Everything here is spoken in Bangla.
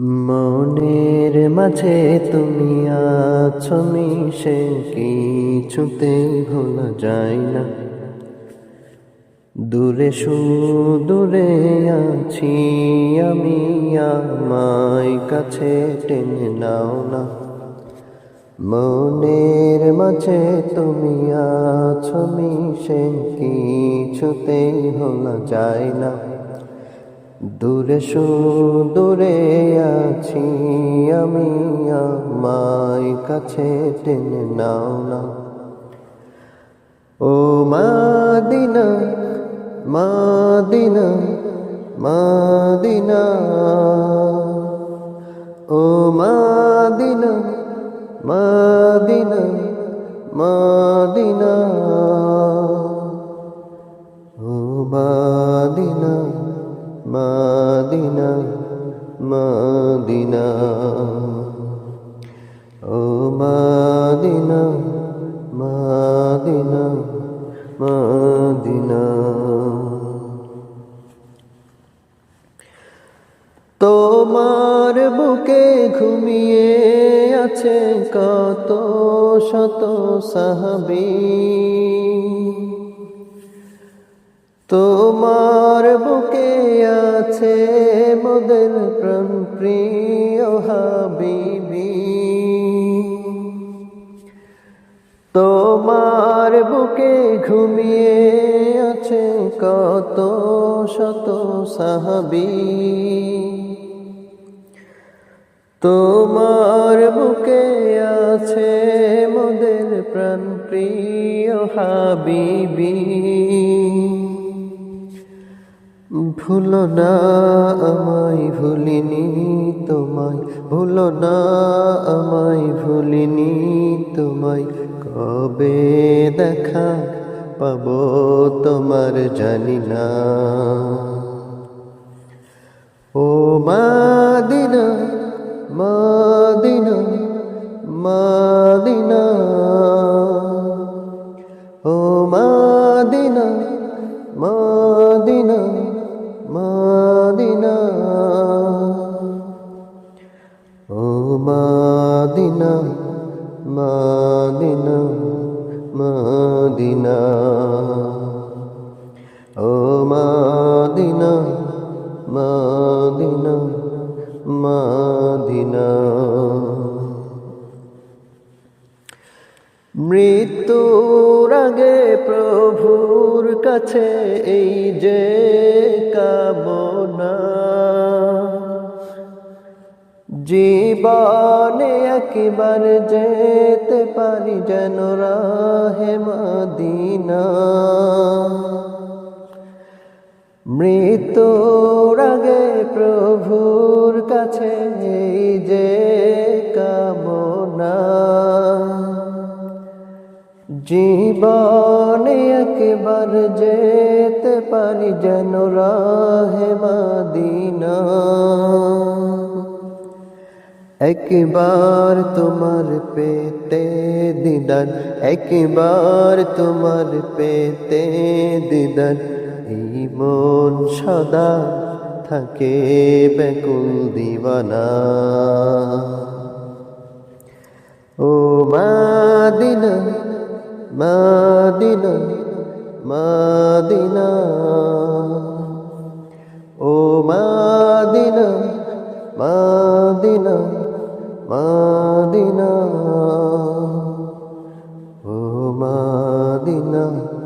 মনের মাঝে তুমি আছো, মিশে কিছুতে ভোলা যায় না। দূরে সুদূরে আছি আমি, আমায় কাছে টেনে নাও না। মনের মাঝে তুমি আছো, মিশে কিছুতে ভোলা যায় না। দূরে সুদূরে আছি আমি আমায় কাছে টেনে নাও না। ও মাদিনা মাদিনা মাদিনা ও মাদিনা মাদিনা মাদিনা ও মাদিনা মাদিনা মাদিনা। ও মাদিনা মাদিনা মাদিনা। তোমার বুকে ঘুমিয়ে আছে কত শত সাহাবী। তোমার বুকে আছে মোদের প্রাণ প্রিয় হাবিবি। তোমার বুকে ঘুমিয়ে আছে কত শত সাহাবি। তোমার বুকে আছে মোদের প্রাণ প্রিয় হাবিবি। ভুলো না, আমায় ভুলিনি তোমায়। ভুলো না, আমায় ভুলিনি তোমায়। কবে দেখা পাবো তোমার জানি না। ও মাদিনা মাদিনা মাদিনা মাদিনা মাদিনা। ও মাদিনা মাদিনা মাদিনা। মৃত্যুর আগে প্রভুর কাছে এই যে কামনা জীবনে একবার যেতে পারি যেন রাহে মদিনা। মৃত্যুর আগে প্রভুর কাছে এই যে কামনা। জীবনে একবার যেতে পারি যেন রাহে মদিনা। একবার তোমার পেতে দিদার একবার তোমার পেতে দিদার এই মন সদা থাকে বেকুল দিবানা। ও মাদিনা মাদিনা মাদিনা ও মাদিনা মাদিনা মাদিনা